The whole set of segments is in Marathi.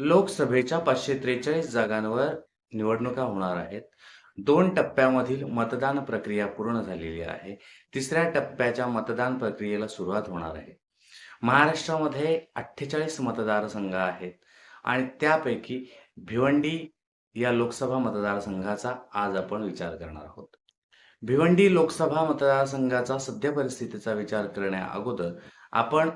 लोकसभेच्या पाचशे त्रेचाळीस जागांवर निवडणुका होणार आहेत. दोन टप्प्यामधील मतदान प्रक्रिया पूर्ण झालेली आहे. तिसऱ्या टप्प्याच्या मतदान प्रक्रियेला सुरुवात होणार आहे. महाराष्ट्रामध्ये अठ्ठेचाळीस मतदारसंघ आहेत आणि त्यापैकी भिवंडी या लोकसभा मतदारसंघाचा आज आपण विचार करणार आहोत. भिवंडी लोकसभा मतदारसंघाचा सध्या परिस्थितीचा विचार करण्या अगोदर आपण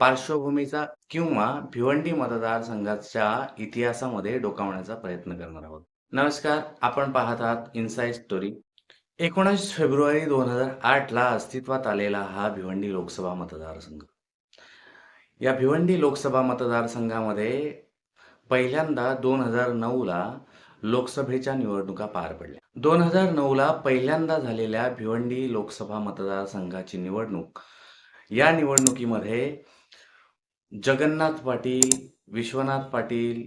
पार्श्वभूमीचा किंवा भिवंडी मतदारसंघाच्या इतिहासामध्ये डोकावण्याचा प्रयत्न करणार आहोत. नमस्कार आपण पाहत आहात इनसाइड स्टोरी एकोणीस फेब्रुवारी दोन हजार आठ ला अस्तित्वात आलेला हा भिवंडी लोकसभा मतदारसंघ. या भिवंडी लोकसभा मतदारसंघामध्ये पहिल्यांदा दोन हजार नऊ ला लोकसभेच्या निवडणुका पार पडल्या. दोन हजार नऊ ला पहिल्यांदा झालेल्या भिवंडी लोकसभा मतदारसंघाची निवडणूक या निवडणुकीमध्ये जगन्नाथ पाटील विश्वनाथ पाटील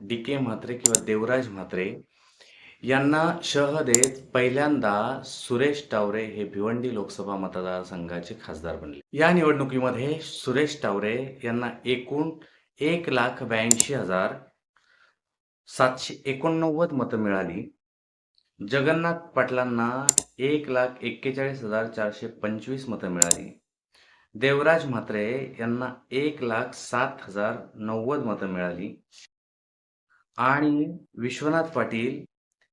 डी के म्हात्रे किंवा देवराज म्हात्रे यांना शह देत पहिल्यांदा सुरेश टावरे हे भिवंडी लोकसभा मतदारसंघाचे खासदार बनले. या निवडणुकीमध्ये सुरेश टावरे यांना एकूण एक लाख ब्याऐंशी हजार सातशे एकोणनव्वद मतं मिळाली. जगन्नाथ पाटलांना एक लाख एक्केचाळीस हजार चारशे पंचवीस मतं मिळाली. देवराज म्हात्रे यांना एक लाख सात हजार नव्वद मतं मिळाली. आणि विश्वनाथ पाटील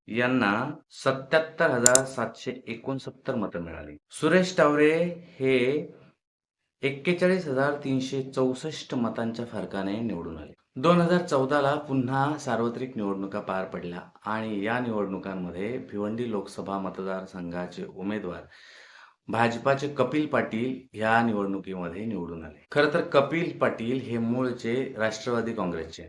यांना सत्याहत्तर हजार सातशे एकोणसत्तर मतं मिळाली. सुरेश टावरे हे एक्केचाळीस हजार तीनशे चौसष्ट मतांच्या फरकाने निवडून आले. दोन हजार चौदाला पुन्हा सार्वत्रिक निवडणुका पार पडल्या आणि या निवडणुकांमध्ये भिवंडी लोकसभा मतदारसंघाचे उमेदवार भाजपाचे कपिल पाटील या निवडणुकीमध्ये निवडून आले. खरं तर कपिल पाटील हे मूळचे राष्ट्रवादी काँग्रेसचे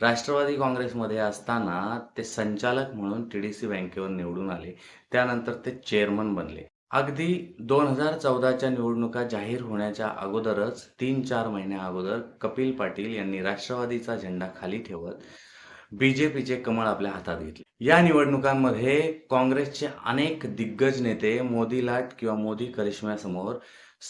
राष्ट्रवादी काँग्रेसमध्ये असताना ते संचालक म्हणून टी डी सी बँकेवर निवडून आले. त्यानंतर ते चेअरमन बनले. अगदी दोन हजार चौदाच्या निवडणुका जाहीर होण्याच्या अगोदरच तीन चार महिन्या अगोदर कपिल पाटील यांनी राष्ट्रवादीचा झेंडा खाली ठेवत बीजेपीचे कमळ आपल्या हातात घेतले. या निवडणुकांमध्ये काँग्रेसचे अनेक दिग्गज नेते मोदी लाट किंवा मोदी करिश्म्यासमोर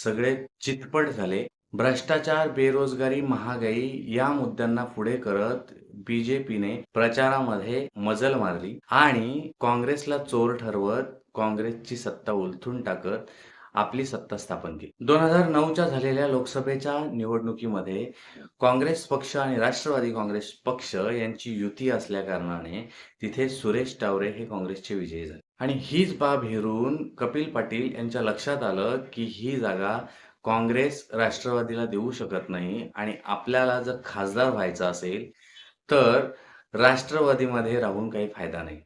सगळे चितपट झाले. भ्रष्टाचार बेरोजगारी महागाई या मुद्द्यांना पुढे करत बीजेपीने प्रचारामध्ये मजल मारली आणि काँग्रेसला चोर ठरवत काँग्रेसची सत्ता उलथून टाकत आपली सत्ता स्थापन केली. दोन हजार नऊच्या झालेल्या लोकसभेच्या निवडणुकीमध्ये काँग्रेस पक्ष आणि राष्ट्रवादी काँग्रेस पक्ष यांची युती असल्या कारणाने तिथे सुरेश टावरे हे काँग्रेसचे विजयी झाले. आणि हीच बाब हेरून कपिल पाटील यांच्या लक्षात आलं की ही जागा काँग्रेस राष्ट्रवादीला देऊ शकत नाही आणि आपल्याला जर खासदार व्हायचं असेल तर राष्ट्रवादीमध्ये राहून काही फायदा नाही.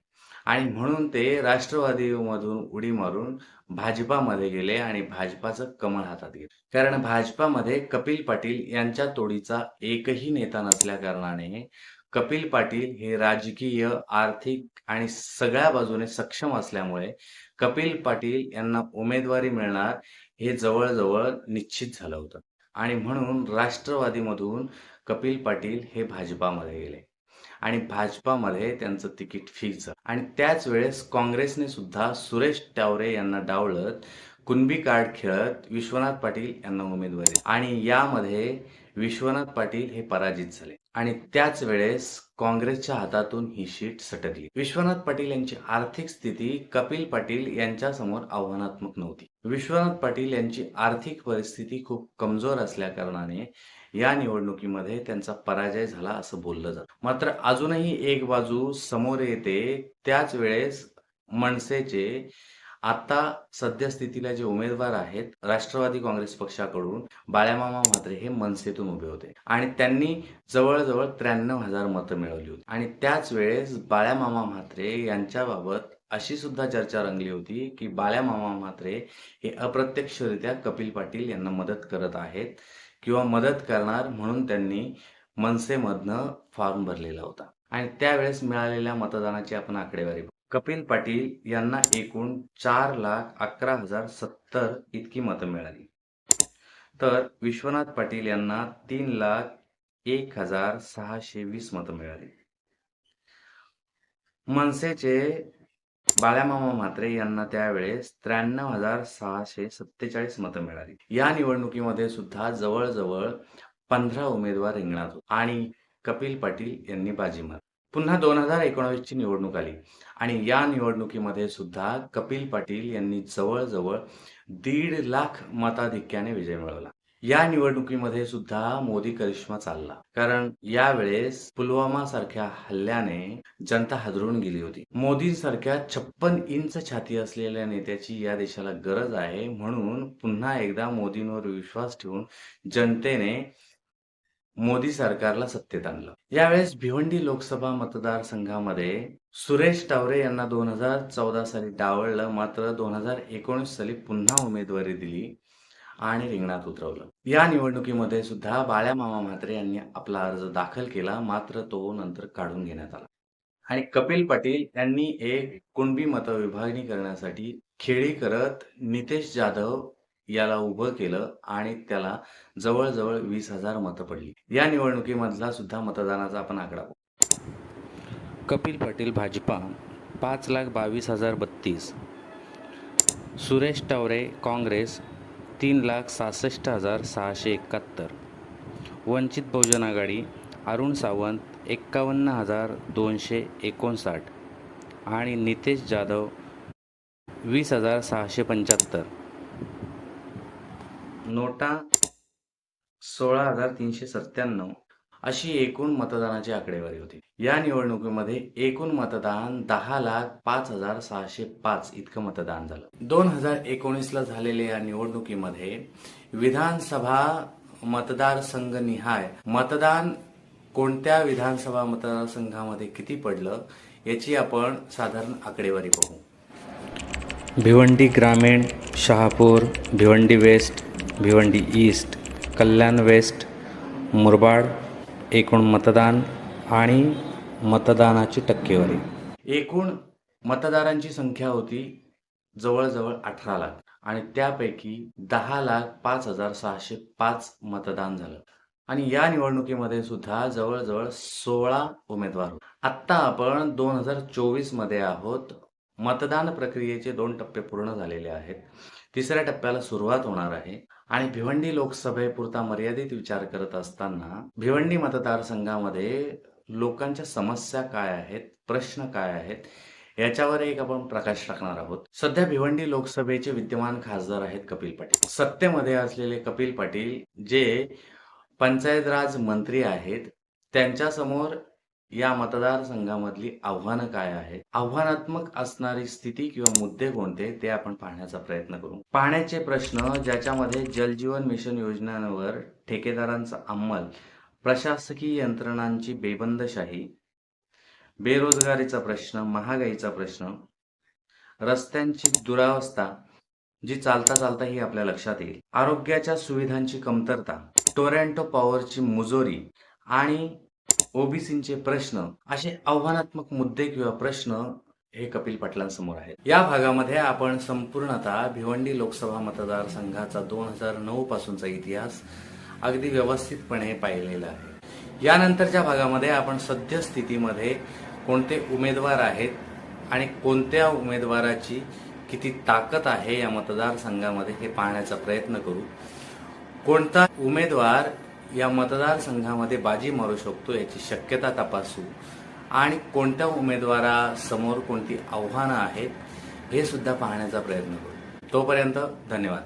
आणि म्हणून ते राष्ट्रवादीमधून उडी मारून भाजपामध्ये गेले आणि भाजपाचं कमळ हातात गेले कारण भाजपामध्ये कपिल पाटील यांच्या तोडीचा एकही नेता नसल्या कारणाने कपिल पाटील हे राजकीय आर्थिक आणि सगळ्या बाजूने सक्षम असल्यामुळे कपिल पाटील यांना उमेदवारी मिळणार हे जवळजवळ निश्चित झालं होतं. आणि म्हणून राष्ट्रवादीमधून कपिल पाटील हे भाजपामध्ये गेले. आणि भाजपामध्ये त्यांचं तिकीट फिक्स झालं. आणि त्याच वेळेस काँग्रेसने सुद्धा सुरेश टावरे यांना डावलत कुणबी कार्ड खेळत विश्वनाथ पाटील यांना उमेदवारी आणि यामध्ये विश्वनाथ पाटील हे पराजित झाले. आणि त्याच वेळेस काँग्रेसच्या हातातून ही शीट सटकली. विश्वनाथ पाटील यांची आर्थिक स्थिती कपिल पाटील यांच्या समोर आव्हानात्मक नव्हती. विश्वनाथ पाटील यांची आर्थिक परिस्थिती खूप कमजोर असल्या कारणाने या निवडणुकीमध्ये त्यांचा पराजय झाला असं बोललं जातं. मात्र अजूनही एक बाजू समोर येते त्याच वेळेस मनसेचे आता सद्यस्थितीला जे उमेदवार आहेत राष्ट्रवादी काँग्रेस पक्षाकडून बाळ्यामामा म्हात्रे हे मनसेतून उभे होते. आणि त्यांनी जवळजवळ त्र्याण्णव हजार मतं मिळवली होती. आणि त्याच वेळेस बाळ्यामामा म्हात्रे यांच्याबाबत अशी सुद्धा चर्चा रंगली होती की बाळ्यामामा म्हात्रे हे अप्रत्यक्षरित्या कपिल पाटील यांना मदत करत आहेत किंवा मदत करणार म्हणून त्यांनी मनसेमधनं फॉर्म भरलेला होता. आणि त्यावेळेस मिळालेल्या मतदानाची आपण आकडेवारी कपिल पाटील यांना एकूण चार लाख अकरा हजार सत्तर इतकी मतं मिळाली. तर विश्वनाथ पाटील यांना तीन लाख एक हजार सहाशे वीस मतं मिळाली. मनसेचे बाळ्यामामा म्हात्रे यांना त्यावेळेस त्र्याण्णव हजार सहाशे सत्तेचाळीस मतं मिळाली. या निवडणुकीमध्ये सुद्धा जवळजवळ पंधरा उमेदवार रिंगणात होते आणि कपिल पाटील यांनी बाजी मारली. पुन्हा दोन हजार एकोणावीसची निवडणूक आली. आणि या निवडणुकीमध्ये सुद्धा कपिल पाटील यांनी जवळजवळ दीड लाख मताधिक्याने विजय मिळवला. या निवडणुकीमध्ये सुद्धा मोदी करिश्मा चालला. कारण यावेळेस पुलवामा सारख्या हल्ल्याने जनता हादरून गेली होती. मोदींसारख्या छप्पन इंच छाती असलेल्या नेत्याची या देशाला गरज आहे. म्हणून पुन्हा एकदा मोदींवर विश्वास ठेवून जनतेने मोदी सरकारला सत्तेत आणलं. यावेळेस भिवंडी लोकसभा मतदारसंघामध्ये सुरेश टावरे यांना दोन हजार चौदा साली डावळलं मात्र दोन हजार एकोणीस साली पुन्हा उमेदवारी दिली आणि रिंगणात उतरवलं. या निवडणुकीमध्ये सुद्धा बाळ्या मामा म्हात्रे यांनी आपला अर्ज दाखल केला मात्र तो नंतर काढून घेण्यात आला. आणि कपिल पाटील यांनी एक कुणबी मतविभागणी करण्यासाठी खेळी करत नितेश जाधव याला उभं केलं आणि त्याला जवळजवळ वीस हजार मतं पडली. या निवडणुकीमधला सुद्धा मतदानाचा आपण आकडा कपिल पाटील भाजपा पाच लाख बावीस हजार बत्तीस. सुरेश टावरे काँग्रेस तीन लाख सहासष्ट हजार सहाशे एकाहत्तर. वंचित बहुजन आघाडी अरुण सावंत एक्कावन्न हजार दोनशे एकोणसाठ. आणि नितेश जाधव वीस हजार सहाशे पंच्याहत्तर. नोटा सोळा हजार तीनशे सत्त्याण्णव अशी एकूण मतदानाची आकडेवारी होती. या निवडणुकीमध्ये एकूण मतदान दहा लाख पाच हजार सहाशे पाच इतकं मतदान झालं. दोन हजार एकोणीसला झालेल्या या निवडणुकीमध्ये विधानसभा मतदारसंघ निहाय मतदान कोणत्या विधानसभा मतदारसंघामध्ये किती पडलं याची आपण साधारण आकडेवारी पाहू भिवंडी ग्रामीण Shahapur Bhiwandi west Bhiwandi east Kalyan west Murbad एकूण मतदान आणि मतदानाची टक्केवारी. एकूण मतदारांची संख्या होती जवळजवळ अठरा लाख आणि त्यापैकी दहा लाख पाच हजार सहाशे पाच मतदान झालं. आणि या निवडणुकीमध्ये सुद्धा जवळजवळ सोळा उमेदवार होते. आत्ता आपण दोन हजार चोवीसमध्ये आहोत. मतदान प्रक्रियेचे दोन टप्पे पूर्ण झालेले आहेत. तिसऱ्या टप्प्याला सुरुवात होणार आहे. आणि भिवंडी लोकसभेपुरता मर्यादित विचार करत असताना भिवंडी मतदारसंघामध्ये लोकांच्या समस्या काय आहेत प्रश्न काय आहेत याच्यावर एक आपण प्रकाश टाकणार आहोत. सध्या भिवंडी लोकसभेचे विद्यमान खासदार आहेत कपिल पाटील. सत्तेमध्ये असलेले कपिल पाटील जे पंचायत राज मंत्री आहेत त्यांच्यासमोर या मतदारसंघामधली आव्हानं काय आहेत? आव्हानात्मक असणारी स्थिती किंवा मुद्दे कोणते ते आपण पाहण्याचा प्रयत्न करू. पाण्याचे प्रश्न ज्याच्यामध्ये जलजीवन मिशन योजनांवर ठेकेदारांचा अंमल प्रशासकीय यंत्रणांची बेबंदशाही बेरोजगारीचा प्रश्न महागाईचा प्रश्न रस्त्यांची दुरावस्था जी चालता चालता ही आपल्या लक्षात येईल. आरोग्याच्या सुविधांची कमतरता टोरॅन्टो पॉवरची मुजोरी आणि ओबीसींचे प्रश्न असे आव्हानात्मक मुद्दे किंवा प्रश्न हे कपिल पाटलांसमोर आहेत. या भागामध्ये आपण संपूर्णतः भिवंडी लोकसभा मतदारसंघाचा दोन हजार नऊ पासूनचा इतिहास अगदी व्यवस्थितपणे पाहिलेला आहे. यानंतरच्या भागामध्ये आपण सद्यस्थितीमध्ये कोणते उमेदवार आहेत आणि कोणत्या उमेदवाराची किती ताकद आहे या मतदारसंघामध्ये हे पाहण्याचा प्रयत्न करू. कोणता उमेदवार या मतदारसंघामध्ये बाजी मारू शकतो याची शक्यता तपासू. आणि कोणत्या उमेदवारासमोर कोणती आव्हानं आहेत हे सुद्धा पाहण्याचा प्रयत्न करू. तोपर्यंत धन्यवाद.